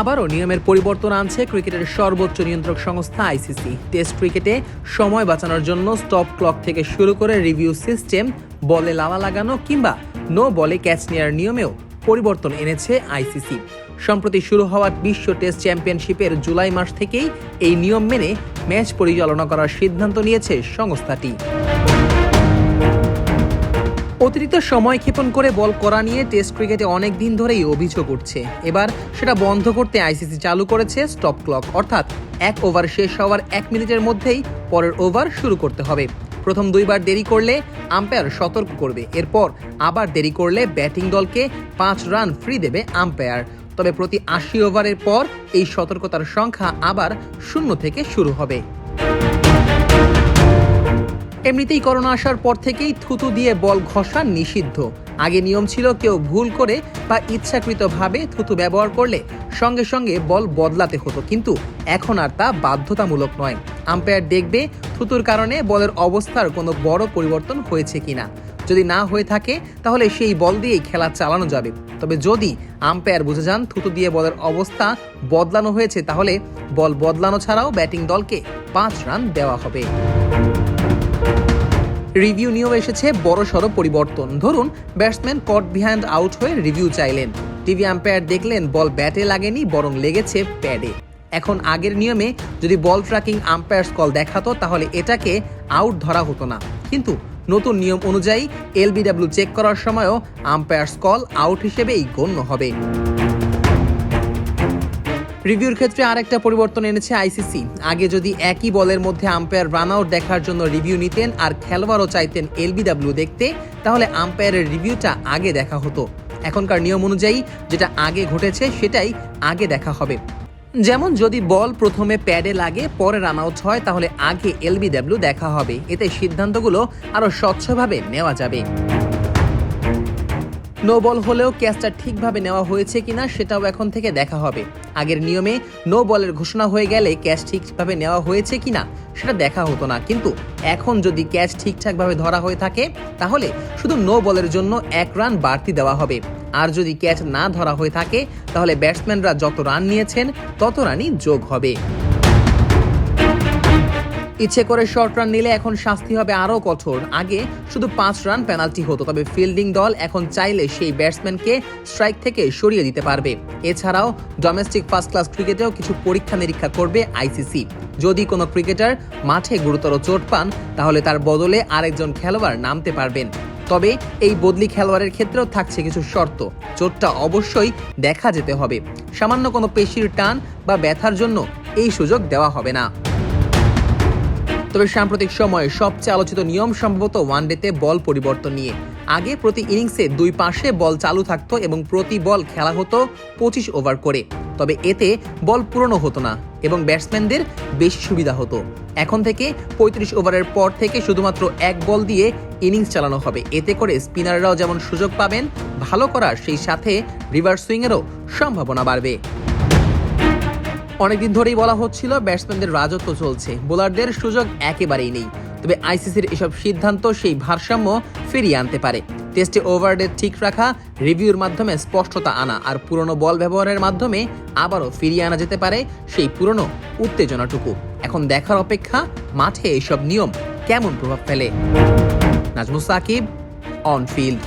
আবারও নিয়মের পরিবর্তন আনছে ক্রিকেটের সর্বোচ্চ নিয়ন্ত্রক সংস্থা আইসিসি। টেস্ট ক্রিকেটে সময় বাঁচানোর জন্য স্টপ ক্লক থেকে শুরু করে রিভিউ সিস্টেম, বলে লালা লাগানো কিংবা নো বলে ক্যাচ নেওয়ার নিয়মেও পরিবর্তন এনেছে আইসিসি। সম্প্রতি শুরু হওয়া বিশ্ব টেস্ট চ্যাম্পিয়নশিপের জুলাই মাস থেকেই এই নিয়ম মেনে ম্যাচ পরিচালনা করার সিদ্ধান্ত নিয়েছে সংস্থাটি। অতিরিক্ত সময় ক্ষেপণ করে বল করা নিয়ে টেস্ট ক্রিকেটে অনেক দিন ধরেই অভিযোগ উঠছে। এবার সেটা বন্ধ করতে আইসিসি চালু করেছে স্টপ ক্লক। অর্থাৎ এক ওভার শেষ হওয়ার এক মিনিটের মধ্যেই পরের ওভার শুরু করতে হবে। প্রথম দুইবার দেরি করলে আম্পায়ার সতর্ক করবে। এরপর আবার দেরি করলে ব্যাটিং দলকে পাঁচ রান ফ্রি দেবে আম্পায়ার। তবে প্রতি আশি ওভারের পর এই সতর্কতার সংখ্যা আবার শূন্য থেকে শুরু হবে। এমনিতেই করোনা আসার পর থেকেই থুতু দিয়ে বল ঘষা নিষিদ্ধ। আগে নিয়ম ছিল কেউ ভুল করে বা ইচ্ছাকৃতভাবে থুতু ব্যবহার করলে সঙ্গে সঙ্গে বল বদলাতে হতো, কিন্তু এখন আর তা বাধ্যতামূলক নয়। আম্পায়ার দেখবে থুতুর কারণে বলের অবস্থার কোনো বড় পরিবর্তন হয়েছে কিনা। যদি না হয়ে থাকে, তাহলে সেই বল দিয়েই খেলা চালানো যাবে। তবে যদি আম্পায়ার বুঝে যান থুতু দিয়ে বলের অবস্থা বদলানো হয়েছে, তাহলে বল বদলানো ছাড়াও ব্যাটিং দলকে পাঁচ রান দেওয়া হবে। রিভিউ নিয়েও এসেছে বড় সড়ো পরিবর্তন। ধরুন ব্যাটসম্যান কট বিহাইন্ড আউট হয়ে রিভিউ চাইলেন। টিভি আম্পায়ার দেখলেন বল ব্যাটে লাগেনি, বরং লেগেছে প্যাডে এখন আগের নিয়মে যদি বল ট্র্যাকিং আম্পায়ার্স কল দেখাতো, তাহলে এটাকে আউট ধরা হতো না। কিন্তু নতুন নিয়ম অনুযায়ী এলবিডব্লিউ চেক করার সময়ও আম্পায়ার্স কল আউট হিসেবেই গণ্য হবে। রিভিউর ক্ষেত্রে আরেকটা পরিবর্তন এনেছে আইসিসি আগে যদি একই বলের মধ্যে আম্পায়ার রান আউট দেখার জন্য রিভিউ নিতেন আর খেলোয়াড়ও চাইতেন এলবিডব্লিউ দেখতে, তাহলে আম্পায়ারের রিভিউটা আগে দেখা হতো। এখনকার নিয়ম অনুযায়ী যেটা আগে ঘটেছে সেটাই আগে দেখা হবে। যেমন যদি বল প্রথমে প্যাডে লাগে, পরে রান আউট হয়, তাহলে আগে এলবিডব্লিউ দেখা হবে। এতে সিদ্ধান্তগুলো আরও স্বচ্ছভাবে নেওয়া যাবে। নো বল হলেও ক্যাচটা ঠিকভাবে নেওয়া হয়েছে কিনা সেটাও এখন থেকে দেখা হবে। আগের নিয়মে নো বলের ঘোষণা হয়ে গেলে ক্যাচ ঠিকভাবে নেওয়া হয়েছে কিনা সেটা দেখা হতো না। কিন্তু এখন যদি ক্যাচ ঠিকঠাকভাবে ধরা হয়ে থাকে, তাহলে শুধু নো বলের জন্য এক রান বাড়তি দেওয়া হবে। আর যদি ক্যাচ না ধরা হয়ে থাকে, তাহলে ব্যাটসম্যানরা যত রান নিয়েছেন, তত রানই যোগ হবে। ইচ্ছে করে শর্ট রান নিলে এখন শাস্তি হবে আরও কঠোর। আগে শুধু পাঁচ রান পেনাল্টি হতো, তবে ফিল্ডিং দল এখন চাইলে সেই ব্যাটসম্যানকে স্ট্রাইক থেকে সরিয়ে দিতে পারবে। এছাড়াও ডোমেস্টিক ফার্স্ট ক্লাস ক্রিকেটেও কিছু পরীক্ষা নিরীক্ষা করবে আইসিসি যদি কোনো ক্রিকেটার মাঠে গুরুতর চোট পান, তাহলে তার বদলে আরেকজন খেলোয়াড় নামতে পারবেন। তবে এই বদলি খেলোয়াড়ের ক্ষেত্রেও থাকছে কিছু শর্ত। চোটটা অবশ্যই দেখা যেতে হবে। সামান্য কোনো পেশির টান বা ব্যথার জন্য এই সুযোগ দেওয়া হবে না। তবে সাম্প্রতিক সময়ে সবচেয়ে আলোচিত নিয়ম সম্ভবত ওয়ানডেতে বল পরিবর্তন নিয়ে। আগে প্রতি ইনিংসে দুই পাশে বল চালু থাকতো এবং প্রতি বল খেলা হতো পঁচিশ ওভার করে। তবে এতে বল পুরনো হতো না এবং ব্যাটসম্যানদের বেশি সুবিধা হতো। এখন থেকে পঁয়ত্রিশ ওভারের পর থেকে শুধুমাত্র এক বল দিয়ে ইনিংস চালানো হবে। এতে করে স্পিনাররাও যেমন সুযোগ পাবেন, ভালো করার সেই সাথে রিভার্স সুইংয়েরও সম্ভাবনা বাড়বে। অনেকদিন ধরেই বলা হচ্ছিল ব্যাটসম্যানদের রাজত্ব চলছে। বোলারদের সুযোগ একেবারেই নেই। তবে আইসিসির এসব সিদ্ধান্ত সেই ভারসাম্য ফিরিয়ে আনতে পারে। টেস্টে ওভারডেট ঠিক রাখা, রিভিউর মাধ্যমে স্পষ্টতা আনা আর পুরনো বল ব্যবহারের মাধ্যমে আবারও ফিরিয়ে আনা যেতে পারে সেই পুরনো উত্তেজনাটুকু। এখন দেখার অপেক্ষা, মাঠে এসব নিয়ম কেমন প্রভাব ফেলে? Najmus Shakib on field